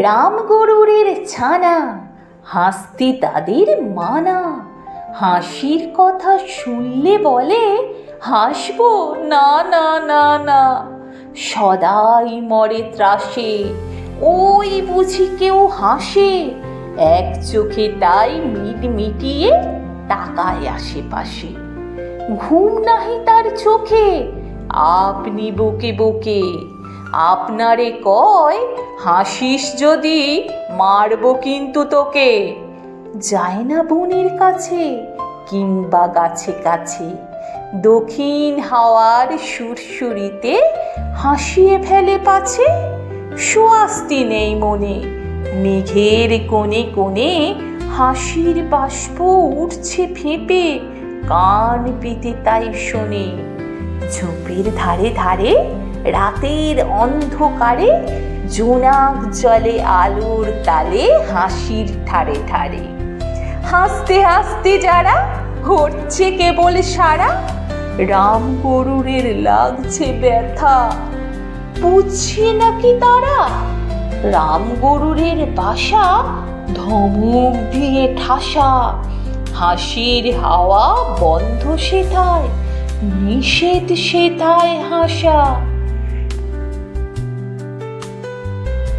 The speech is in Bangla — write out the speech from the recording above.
রাম গরুরের ছানা, হাসতে তাদের মানা। হাসির কথা শুনলে বলে, হাসবো, না না না না। সদাই মরে ত্রাসে, ওই বুঝি কেউ হাসে। এক চোখে তাই মিট মিটিয়ে তাকায় আশেপাশে। ঘুম নাহি তার চোখে, আপনি বকে বকে। আপনারে কয় হাসিস যদি, মারবো কিন্তু তোকে। যায় না বনের কাছে, কিংবা গাছে কাছে। দক্ষিণ হাওয়ার সুরসুরিতে হাসিয়ে ফেলে পাছে। সোয়াস্তি নেই মনে, মেঘের কোণে কোণে হাসির বাষ্প উঠছে ফেঁপে, কান পেতে তাই শোনে। ঝোপের ধারে ধারে রাতের অন্ধকারে জোনাক জলে আলোর তালে হাসির ঠারে ঠারে হাসতে হাসতে যারা হচ্ছে কেবল সারা, রাম গরুরের লাগছে ব্যথা। বুঝছে নাকি তারা? রাম গরুরের বাসা ধমক দিয়ে ঠাসা। হাসির হাওয়া বন্ধ সেথায়, নিষেধ সেথায় হাসা।